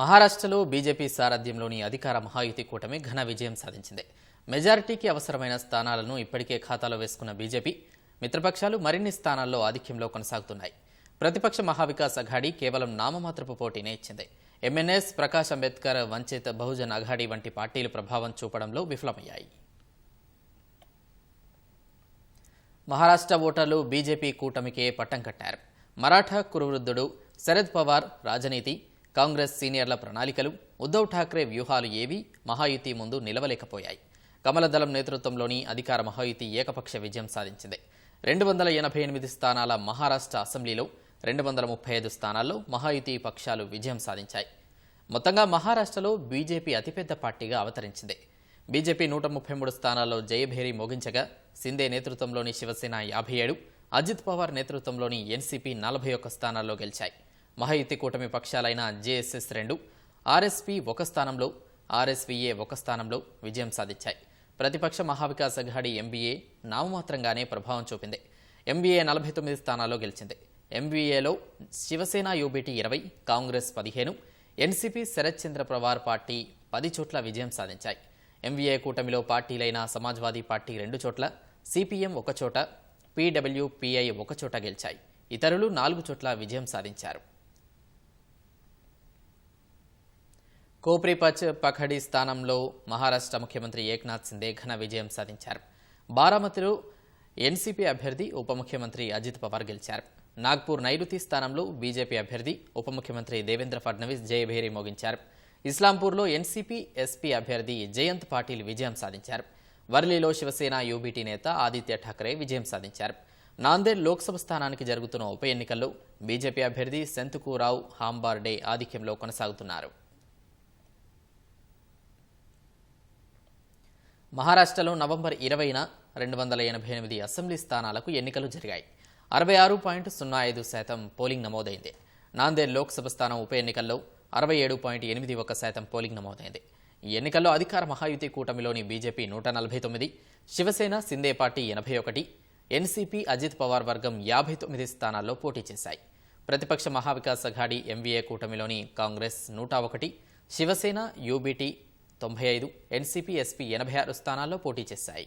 మహారాష్ట్రలో బీజేపీ సారథ్యంలోని అధికార మహాయుతి కూటమి ఘన విజయం సాధించింది. మెజారిటీకి అవసరమైన స్థానాలను ఇప్పటికే ఖాతాలో వేసుకున్న బీజేపీ మిత్రపక్షాలు మరిన్ని స్థానాల్లో ఆధిక్యంలో కొనసాగుతున్నాయి. ప్రతిపక్ష మహావికాస్ అఘాడీ కేవలం నామమాత్రపు పోటీనే ఇచ్చింది. ఎంఎన్ఎస్ ప్రకాష్ అంబేద్కర్ వంచిత బహుజన్ అఘాడీ వంటి పార్టీలు ప్రభావం చూపడంలో విఫలమయ్యాయి. మహారాష్ట్ర ఓటర్లు బీజేపీ కూటమికే పట్టం కట్టారు. మరాఠా కురువృద్ధుడు శరద్ పవార్ రాజనీతి కాంగ్రెస్ సీనియర్ల ప్రణాళికలు ఉద్దవ్ ఠాక్రే వ్యూహాలు ఏవీ మహాయుతి ముందు నిలవలేకపోయాయి. కమలదళం నేతృత్వంలోని అధికార మహాయుతి ఏకపక్ష విజయం సాధించింది. రెండు వందల ఎనభై ఎనిమిది స్థానాల మహారాష్ట్ర అసెంబ్లీలో రెండు వందల ముప్పై ఐదు స్థానాల్లో మహాయుతి పక్షాలు విజయం సాధించాయి. మొత్తంగా మహారాష్ట్రలో బీజేపీ అతిపెద్ద పార్టీగా అవతరించింది. బీజేపీ నూట ముప్పై మూడు స్థానాల్లో జయభేరి మోగించగా సిందే నేతృత్వంలోని శివసేన యాభై ఏడు అజిత్ పవార్ నేతృత్వంలోని ఎన్సీపీ నలభై ఒక్క స్థానాల్లో గెలిచాయి. మహాయుతి కూటమి పక్షాలైన జేఎస్ఎస్ రెండు ఆర్ఎస్పీ ఒక స్థానంలో ఆర్ఎస్వీఏ ఒక స్థానంలో విజయం సాధించాయి. ప్రతిపక్ష మహావికాస్ అఘాడీ ఎంబీఏ నామమాత్రంగానే ప్రభావం చూపింది. ఎంబీఏ నలభై తొమ్మిది స్థానాల్లో గెలిచింది. ఎంబీఏలో శివసేన యూబీటీ ఇరవై కాంగ్రెస్ పదిహేను ఎన్సీపీ శరత్ చంద్ర పవార్ పార్టీ పది చోట్ల విజయం సాధించాయి. ఎంవీఏ కూటమిలో పార్టీలైన సమాజ్వాదీ పార్టీ రెండు చోట్ల సిపిఎం ఒక చోట పీడబ్ల్యూపీఐ ఒక చోట గెలిచాయి. ఇతరులు నాలుగు చోట్ల విజయం సాధించారు. కోప్రిపచ్ పఖడి స్థానంలో మహారాష్ట్ర ముఖ్యమంత్రి ఏక్నాథ్ సిందే ఘన విజయం సాధించారు. బారామతిలో ఎన్సీపీ అభ్యర్థి ఉప ముఖ్యమంత్రి అజిత్ పవార్ గెలిచారు. నాగ్పూర్ నైరుతి స్థానంలో బీజేపీ అభ్యర్థి ఉప ముఖ్యమంత్రి దేవేంద్ర ఫడ్నవీస్ జయభేరి మోగించారు. ఇస్లాంపూర్లో ఎన్సీపీ ఎస్పీ అభ్యర్థి జయంత్ పాటిల్ విజయం సాధించారు. వర్లీలో శివసేన యూబీటీ నేత ఆదిత్య ఠాకరే విజయం సాధించారు. నాందేడ్ లోక్సభ స్థానానికి జరుగుతున్న ఉప ఎన్నికల్లో బీజేపీ అభ్యర్థి సెంతుకూరావు హాంబార్డే ఆధిక్యంలో కొనసాగుతున్నారు. మహారాష్ట్రలో నవంబర్ ఇరవైన రెండు వందల ఎనభై ఎనిమిది అసెంబ్లీ స్థానాలకు ఎన్నికలు జరిగాయి. అరవై ఆరు పాయింట్ సున్నా ఐదు శాతం పోలింగ్ నమోదైంది. నాందేడ్ లోక్సభ స్థానం ఉప ఎన్నికల్లో అరవై ఏడు పాయింట్ ఎనిమిది ఒక శాతం పోలింగ్ నమోదైంది. ఈ ఎన్నికల్లో అధికార మహాయుతి కూటమిలోని బీజేపీ నూట నలభై తొమ్మిది శివసేన సిందే పార్టీ ఎనభై ఒకటి ఎన్సీపీ అజిత్ పవార్ వర్గం యాభై తొమ్మిది స్థానాల్లో పోటీ చేశాయి. ప్రతిపక్ష మహావికాస్ అఘాడి ఎంవీఏ కూటమిలోని కాంగ్రెస్ నూట ఒకటి శివసేన యూబీటీ తొంభై ఐదు ఎన్సీపీ ఎస్పీ ఎనభై ఆరు స్థానాల్లో పోటీ చేశాయి.